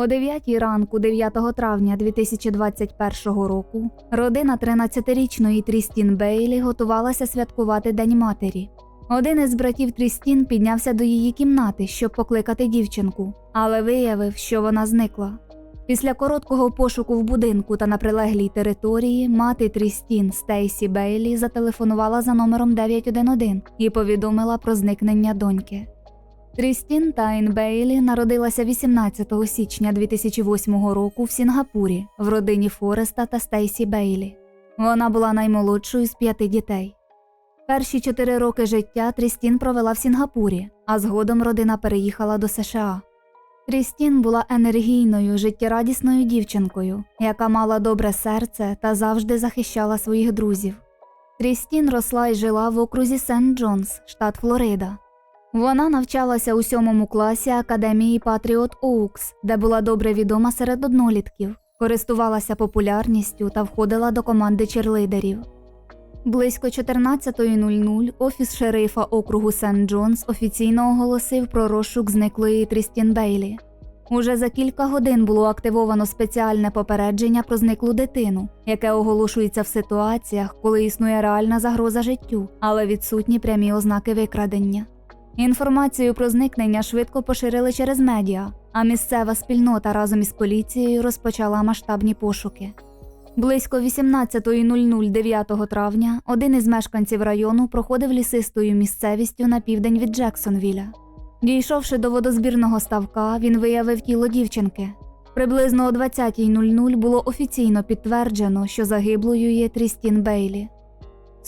О 9 ранку, 9 травня 2021 року, родина 13-річної Трістін Бейлі готувалася святкувати День матері. Один із братів Трістін піднявся до її кімнати, щоб покликати дівчинку, але виявив, що вона зникла. Після короткого пошуку в будинку та на прилеглій території мати Трістін Стейсі Бейлі зателефонувала за номером 911 і повідомила про зникнення доньки. Трістін Тайн Бейлі народилася 18 січня 2008 року в Сінгапурі в родині Фореста та Стейсі Бейлі. Вона була наймолодшою з п'яти дітей. Перші чотири роки життя Трістін провела в Сінгапурі, а згодом родина переїхала до США. Трістін була енергійною, життєрадісною дівчинкою, яка мала добре серце та завжди захищала своїх друзів. Трістін росла і жила в окрузі Сент Джонс, штат Флорида. Вона навчалася у сьомому класі академії Патріот Оукс, де була добре відома серед однолітків, користувалася популярністю та входила до команди черлидерів. Близько 14.00 офіс шерифа округу Сент Джонс офіційно оголосив про розшук зниклої Трістін Бейлі. Уже за кілька годин було активовано спеціальне попередження про зниклу дитину, яке оголошується в ситуаціях, коли існує реальна загроза життю, але відсутні прямі ознаки викрадення. Інформацію про зникнення швидко поширили через медіа, а місцева спільнота разом із поліцією розпочала масштабні пошуки. Близько 18.00 9 травня один із мешканців району проходив лісистою місцевістю на південь від Джексонвіля. Дійшовши до водозбірного ставка, він виявив тіло дівчинки. Приблизно о 20.00 було офіційно підтверджено, що загиблою є Трістін Бейлі.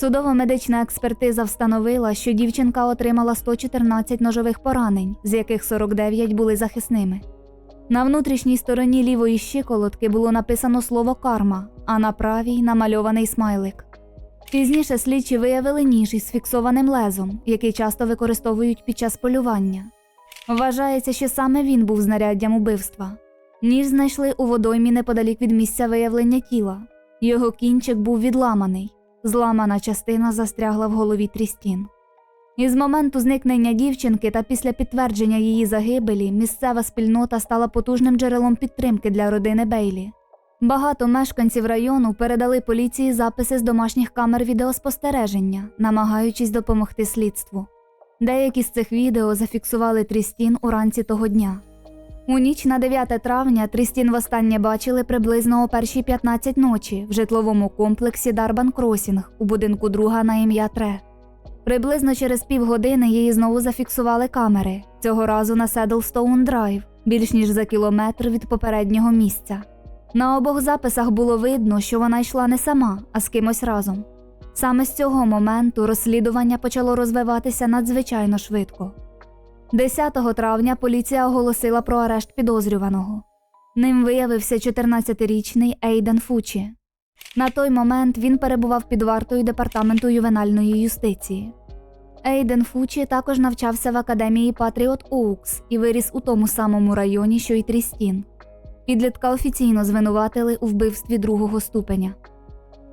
Судово-медична експертиза встановила, що дівчинка отримала 114 ножових поранень, з яких 49 були захисними. На внутрішній стороні лівої щиколотки було написано слово карма, а на правій намальований смайлик. Пізніше слідчі виявили ніж із фіксованим лезом, який часто використовують під час полювання. Вважається, що саме він був знаряддям убивства. Ніж знайшли у водоймі неподалік від місця виявлення тіла. Його кінчик був відламаний, зламана частина застрягла в голові Трістін. Із моменту зникнення дівчинки та після підтвердження її загибелі місцева спільнота стала потужним джерелом підтримки для родини Бейлі. Багато мешканців району передали поліції записи з домашніх камер відеоспостереження, намагаючись допомогти слідству. Деякі з цих відео зафіксували Трістін уранці того дня. У ніч на 9 травня Трістін востаннє бачили приблизно о першій 15 ночі в житловому комплексі Дарбан Кросінг у будинку друга на ім'я Тре. Приблизно через півгодини її знову зафіксували камери, цього разу на Седлстоун Драйв, більш ніж за кілометр від попереднього місця. На обох записах було видно, що вона йшла не сама, а з кимось разом. Саме з цього моменту розслідування почало розвиватися надзвичайно швидко. 10 травня поліція оголосила про арешт підозрюваного. Ним виявився 14-річний Ейден Фучі. На той момент він перебував під вартою департаменту ювенальної юстиції. Ейден Фучі також навчався в академії Патріот Оукс і виріс у тому самому районі, що й Трістін. Підлітка офіційно звинуватили у вбивстві другого ступеня.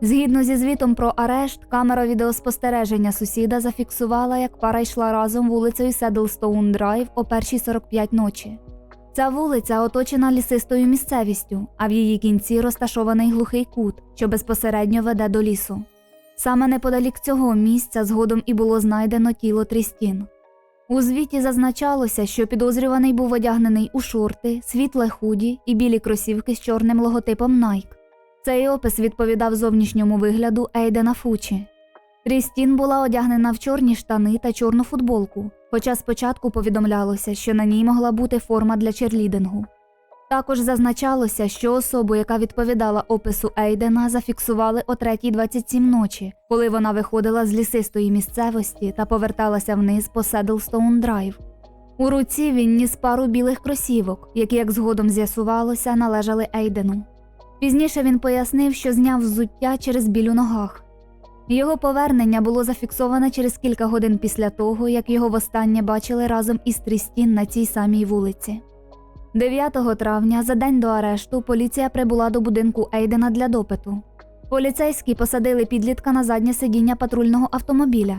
Згідно зі звітом про арешт, камера відеоспостереження сусіда зафіксувала, як пара йшла разом вулицею Седлстоун Драйв о 1.45 ночі. Ця вулиця оточена лісистою місцевістю, а в її кінці розташований глухий кут, що безпосередньо веде до лісу. Саме неподалік цього місця згодом і було знайдено тіло Трістін. У звіті зазначалося, що підозрюваний був одягнений у шорти, світле худі і білі кросівки з чорним логотипом Nike. Цей опис відповідав зовнішньому вигляду Ейдена Фучі. Трістін була одягнена в чорні штани та чорну футболку, хоча спочатку повідомлялося, що на ній могла бути форма для черлідингу. Також зазначалося, що особу, яка відповідала опису Ейдена, зафіксували о 3.27 ночі, коли вона виходила з лісистої місцевості та поверталася вниз по Седлстоун Драйв. У руці він ніс пару білих кросівок, які, як згодом з'ясувалося, належали Ейдену. Пізніше він пояснив, що зняв взуття через біль у ногах. Його повернення було зафіксоване через кілька годин після того, як його востаннє бачили разом із Трістін на цій самій вулиці. 9 травня, за день до арешту, поліція прибула до будинку Ейдена для допиту. Поліцейські посадили підлітка на заднє сидіння патрульного автомобіля.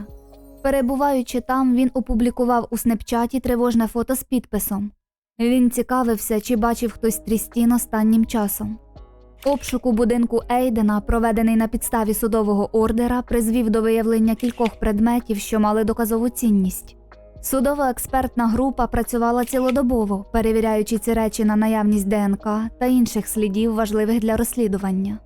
Перебуваючи там, він опублікував у снепчаті тривожне фото з підписом Він цікавився, чи бачив хтось Трістін останнім часом. Обшук у будинку Ейдена, проведений на підставі судового ордера, призвів до виявлення кількох предметів, що мали доказову цінність. Судова експертна група працювала цілодобово, перевіряючи ці речі на наявність ДНК та інших слідів, важливих для розслідування.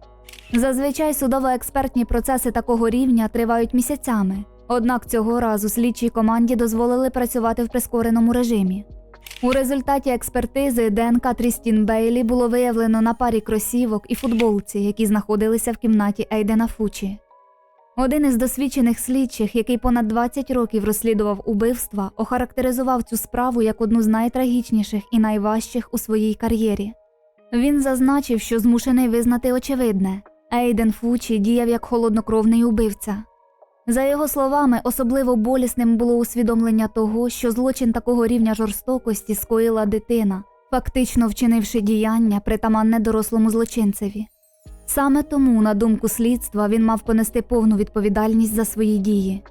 Зазвичай судово-експертні процеси такого рівня тривають місяцями, однак цього разу слідчій команді дозволили працювати в прискореному режимі. У результаті експертизи ДНК Трістін Бейлі було виявлено на парі кросівок і футболці, які знаходилися в кімнаті Ейдена Фучі. Один із досвідчених слідчих, який понад 20 років розслідував убивства, охарактеризував цю справу як одну з найтрагічніших і найважчих у своїй кар'єрі. Він зазначив, що змушений визнати очевидне Ейден Фучі діяв як холоднокровний убивця. За його словами, особливо болісним було усвідомлення того, що злочин такого рівня жорстокості скоїла дитина, фактично вчинивши діяння, притаманне дорослому злочинцеві. Саме тому, на думку слідства, він мав понести повну відповідальність за свої дії.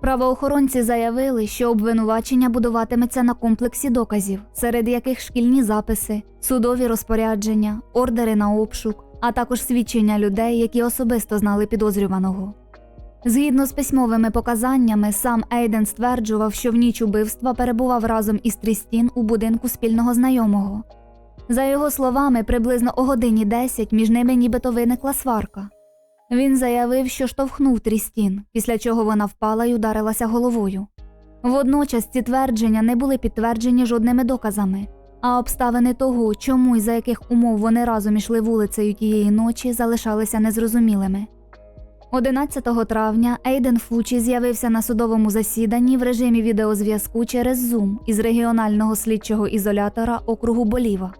Правоохоронці заявили, що обвинувачення будуватиметься на комплексі доказів, серед яких шкільні записи, судові розпорядження, ордери на обшук, а також свідчення людей, які особисто знали підозрюваного. Згідно з письмовими показаннями, сам Ейден стверджував, що в ніч убивства перебував разом із Трістін у будинку спільного знайомого. За його словами, приблизно о годині 10 між ними нібито виникла сварка. Він заявив, що штовхнув Трістін, після чого вона впала і ударилася головою. Водночас ці твердження не були підтверджені жодними доказами, а обставини того, чому і за яких умов вони разом ішли вулицею тієї ночі, залишалися незрозумілими. 11 травня Ейден Фучі з'явився на судовому засіданні в режимі відеозв'язку через Zoom із регіонального слідчого ізолятора округу Боліва.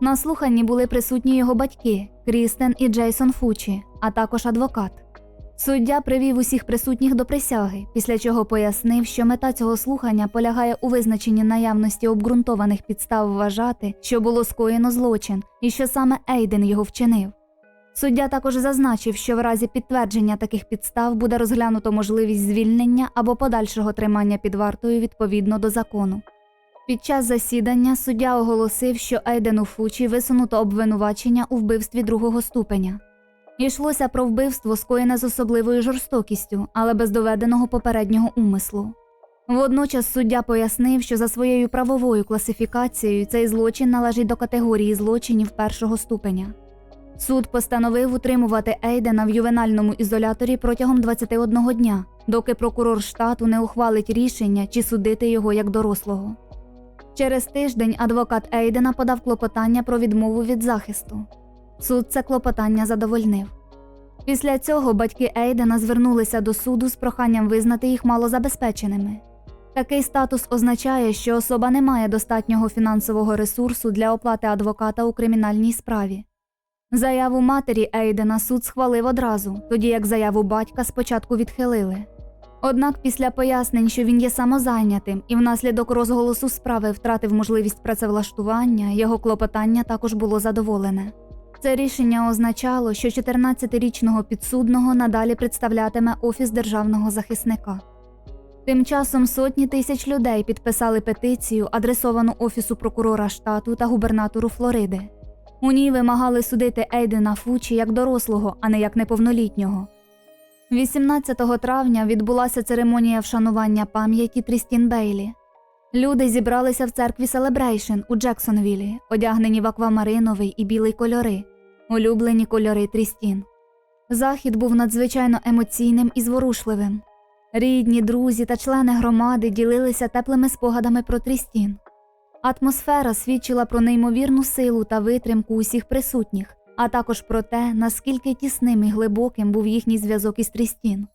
На слуханні були присутні його батьки Крістен і Джейсон Фучі, а також адвокат. Суддя привів усіх присутніх до присяги, після чого пояснив, що мета цього слухання полягає у визначенні наявності обґрунтованих підстав вважати, що було скоєно злочин, і що саме Ейден його вчинив. Суддя також зазначив, що в разі підтвердження таких підстав буде розглянуто можливість звільнення або подальшого тримання під вартою відповідно до закону. Під час засідання суддя оголосив, що Ейдену Фучі висунуто обвинувачення у вбивстві другого ступеня. Йшлося про вбивство, скоєне з особливою жорстокістю, але без доведеного попереднього умислу. Водночас суддя пояснив, що за своєю правовою класифікацією цей злочин належить до категорії злочинів першого ступеня. Суд постановив утримувати Ейдена в ювенальному ізоляторі протягом 21 дня, доки прокурор штату не ухвалить рішення чи судити його як дорослого. Через тиждень адвокат Ейдена подав клопотання про відмову від захисту. Суд це клопотання задовольнив. Після цього батьки Ейдена звернулися до суду з проханням визнати їх малозабезпеченими. Такий статус означає, що особа не має достатнього фінансового ресурсу для оплати адвоката у кримінальній справі. Заяву матері Ейдена суд схвалив одразу, тоді як заяву батька спочатку відхилили. Однак після пояснень, що він є самозайнятим і внаслідок розголосу справи втратив можливість працевлаштування, його клопотання також було задоволене. Це рішення означало, що 14-річного підсудного надалі представлятиме Офіс державного захисника. Тим часом сотні тисяч людей підписали петицію, адресовану Офісу прокурора штату та губернатору Флориди. У ній вимагали судити Ейдена Фучі як дорослого, а не як неповнолітнього. 18 травня відбулася церемонія вшанування пам'яті Трістін Бейлі. Люди зібралися в церкві Селебрейшн у Джексонвілі, одягнені в аквамариновий і білий кольори, улюблені кольори Трістін. Захід був надзвичайно емоційним і зворушливим. Рідні, друзі та члени громади ділилися теплими спогадами про Трістін. Атмосфера свідчила про неймовірну силу та витримку усіх присутніх, а також про те, наскільки тісним і глибоким був їхній зв'язок із Трістін.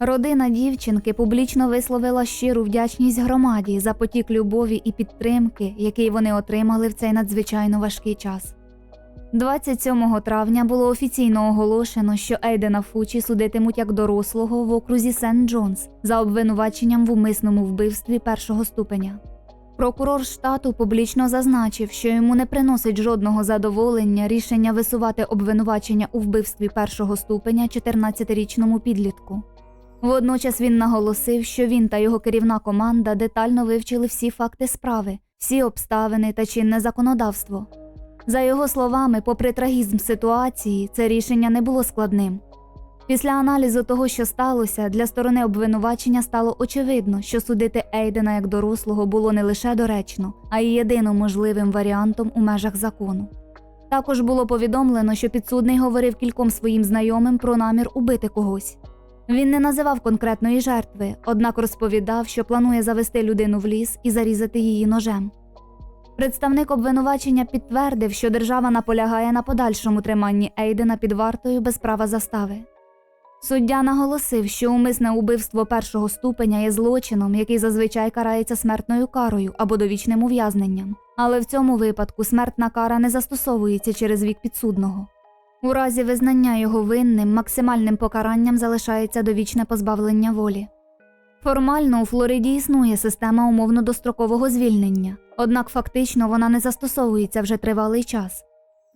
Родина дівчинки публічно висловила щиру вдячність громаді за потік любові і підтримки, який вони отримали в цей надзвичайно важкий час. 27 травня було офіційно оголошено, що Ейдена Фучі судитимуть як дорослого в окрузі Сент Джонс за обвинуваченням в умисному вбивстві першого ступеня. Прокурор штату публічно зазначив, що йому не приносить жодного задоволення рішення висувати обвинувачення у вбивстві першого ступеня 14-річному підлітку. Водночас він наголосив, що він та його керівна команда детально вивчили всі факти справи всі обставини та чинне законодавство. За його словами, попри трагізм ситуації, це рішення не було складним. Після аналізу того, що сталося, для сторони обвинувачення стало очевидно, що судити Ейдена як дорослого було не лише доречно, а й єдиним можливим варіантом у межах закону. Також було повідомлено, що підсудний говорив кільком своїм знайомим про намір убити когось. Він не називав конкретної жертви, однак розповідав, що планує завести людину в ліс і зарізати її ножем. Представник обвинувачення підтвердив, що держава наполягає на подальшому триманні Ейдена під вартою без права застави. Суддя наголосив, що умисне убивство першого ступеня є злочином, який зазвичай карається смертною карою або довічним ув'язненням, але в цьому випадку смертна кара не застосовується через вік підсудного. У разі визнання його винним максимальним покаранням залишається довічне позбавлення волі. Формально у Флориді існує система умовно-дострокового звільнення, однак фактично вона не застосовується вже тривалий час.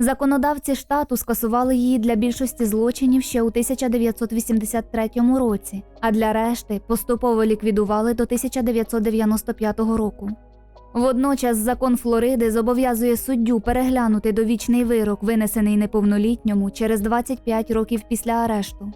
Законодавці штату скасували її для більшості злочинів ще у 1983 році, а для решти поступово ліквідували до 1995 року. Водночас закон Флориди зобов'язує суддю переглянути довічний вирок, винесений неповнолітньому через 25 років після арешту.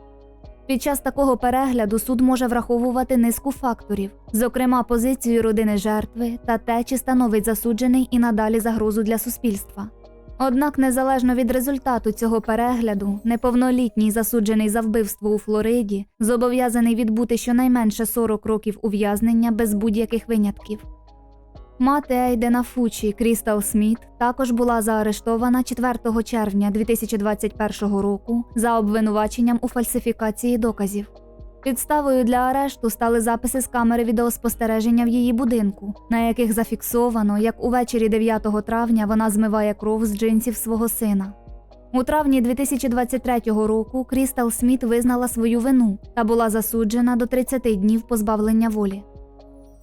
Під час такого перегляду суд може враховувати низку факторів, зокрема позицію родини жертви та те, чи становить засуджений і надалі загрозу для суспільства. Однак, незалежно від результату цього перегляду, неповнолітній засуджений за вбивство у Флориді зобов'язаний відбути щонайменше 40 років ув'язнення без будь-яких винятків. Мати Ейдена Фучі Крістал Сміт також була заарештована 4 червня 2021 року за обвинуваченням у фальсифікації доказів. Підставою для арешту стали записи з камери відеоспостереження в її будинку, на яких зафіксовано, як увечері 9 травня вона змиває кров з джинсів свого сина. У травні 2023 року Крістал Сміт визнала свою вину та була засуджена до 30 днів позбавлення волі.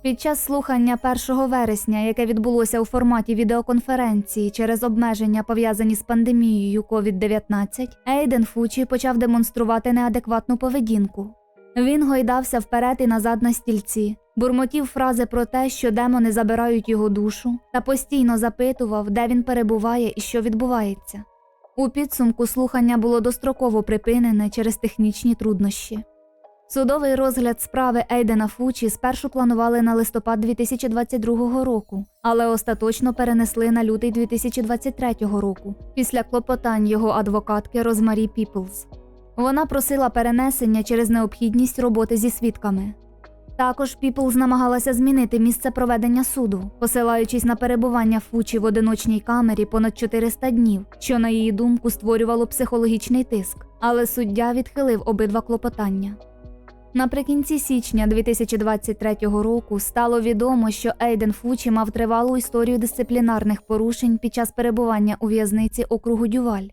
Під час слухання 1 вересня, яке відбулося у форматі відеоконференції через обмеження, пов'язані з пандемією COVID-19, Ейден Фучі почав демонструвати неадекватну поведінку. Він гойдався вперед і назад на стільці, бурмотів фрази про те, що демони забирають його душу, та постійно запитував, де він перебуває і що відбувається. У підсумку слухання було достроково припинене через технічні труднощі. Судовий розгляд справи Ейдена Фучі спершу планували на листопад 2022 року, але остаточно перенесли на лютий 2023 року після клопотань його адвокатки Розмарі Піплз. Вона просила перенесення через необхідність роботи зі свідками. Також Піплз намагалася змінити місце проведення суду, посилаючись на перебування Фучі в одиночній камері понад 400 днів, що, на її думку, створювало психологічний тиск, але суддя відхилив обидва клопотання. Наприкінці січня 2023 року стало відомо, що Ейден Фучі мав тривалу історію дисциплінарних порушень під час перебування у в'язниці округу Дюваль.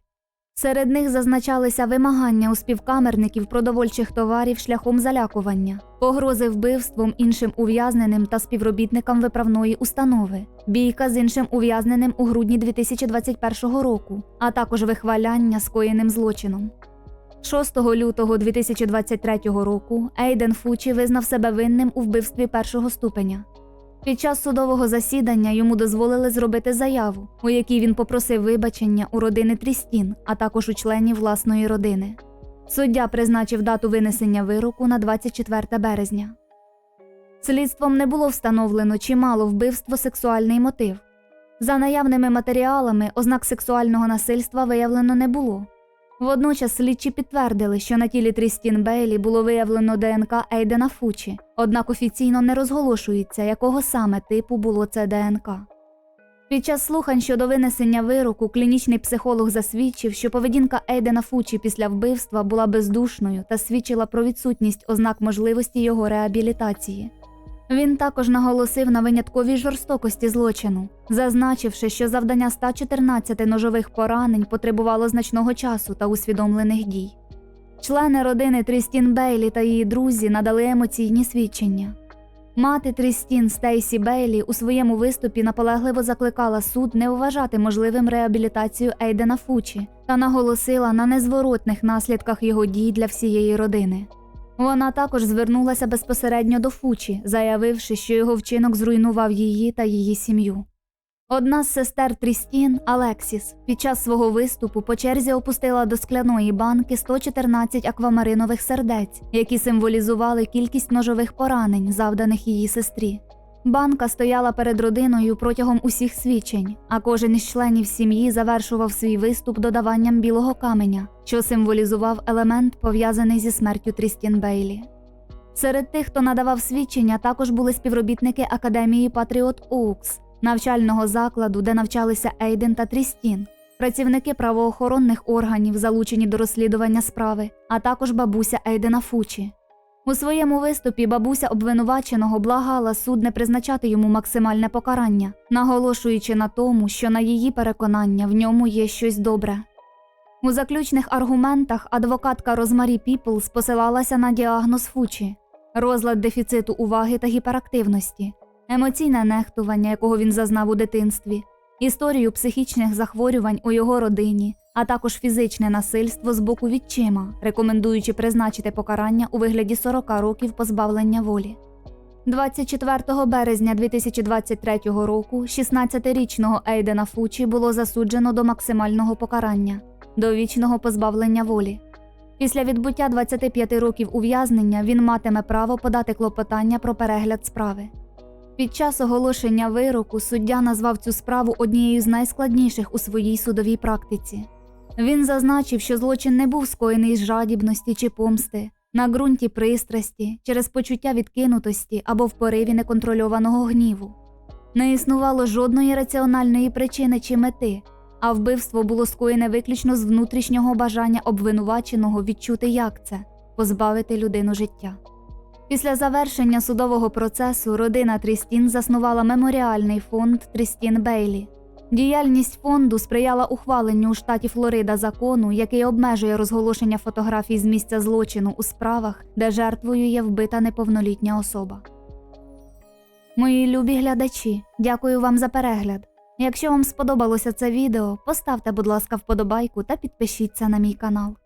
Серед них зазначалися вимагання у співкамерників продовольчих товарів шляхом залякування, погрози вбивством іншим ув'язненим та співробітникам виправної установи, бійка з іншим ув'язненим у грудні 2021 року, а також вихваляння скоєним злочином. 6 лютого 2023 року Ейден Фучі визнав себе винним у вбивстві першого ступеня. Під час судового засідання йому дозволили зробити заяву, у якій він попросив вибачення у родини Трістін, а також у членів власної родини. Суддя призначив дату винесення вироку на 24 березня. Слідством не було встановлено, чи мало вбивство сексуальний мотив. За наявними матеріалами, ознак сексуального насильства виявлено не було. Водночас слідчі підтвердили, що на тілі Трістін Бейлі було виявлено ДНК Ейдена Фучі, однак офіційно не розголошується, якого саме типу було це ДНК. Під час слухань щодо винесення вироку клінічний психолог засвідчив, що поведінка Ейдена Фучі після вбивства була бездушною та свідчила про відсутність ознак можливості його реабілітації. Він також наголосив на винятковій жорстокості злочину, зазначивши, що завдання 114 ножових поранень потребувало значного часу та усвідомлених дій. Члени родини Трістін Бейлі та її друзі надали емоційні свідчення. Мати Трістін Стейсі Бейлі у своєму виступі наполегливо закликала суд не вважати можливим реабілітацію Ейдена Фучі та наголосила на незворотних наслідках його дій для всієї родини. Вона також звернулася безпосередньо до Фучі, заявивши, що його вчинок зруйнував її та її сім'ю. Одна з сестер Трістін, Алексіс, під час свого виступу по черзі опустила до скляної банки 114 аквамаринових сердець, які символізували кількість ножових поранень, завданих її сестрі. Банка стояла перед родиною протягом усіх свідчень, а кожен із членів сім'ї завершував свій виступ додаванням білого каменя, що символізував елемент, пов'язаний зі смертю Трістін Бейлі. Серед тих, хто надавав свідчення, також були співробітники академії Патріот Оукс, навчального закладу, де навчалися Ейден та Трістін, працівники правоохоронних органів, залучені до розслідування справи, а також бабуся Ейдена Фучі. У своєму виступі бабуся обвинуваченого благала суд не призначати йому максимальне покарання, наголошуючи на тому, що на її переконання в ньому є щось добре. У заключних аргументах адвокатка Розмарі Піплс посилалася на діагноз Фучі, розлад дефіциту уваги та гіперактивності, емоційне нехтування, якого він зазнав у дитинстві, історію психічних захворювань у його родині, а також фізичне насильство з боку відчима, рекомендуючи призначити покарання у вигляді 40 років позбавлення волі. 24 березня 2023 року 16-річного Ейдена Фучі було засуджено до максимального покарання довічного позбавлення волі. Після відбуття 25 років ув'язнення він матиме право подати клопотання про перегляд справи. Під час оголошення вироку суддя назвав цю справу однією з найскладніших у своїй судовій практиці. Він зазначив, що злочин не був скоєний з жадібності чи помсти, на ґрунті пристрасті, через почуття відкинутості або в пориві неконтрольованого гніву. Не існувало жодної раціональної причини чи мети, а вбивство було скоєне виключно з внутрішнього бажання обвинуваченого відчути, як це позбавити людину життя. Після завершення судового процесу родина Трістін заснувала меморіальний фонд Трістін Бейлі. Діяльність фонду сприяла ухваленню у штаті Флорида закону, який обмежує розголошення фотографій з місця злочину у справах, де жертвою є вбита неповнолітня особа. Мої любі глядачі, дякую вам за перегляд. Якщо вам сподобалося це відео, поставте, будь ласка, вподобайку та підпишіться на мій канал.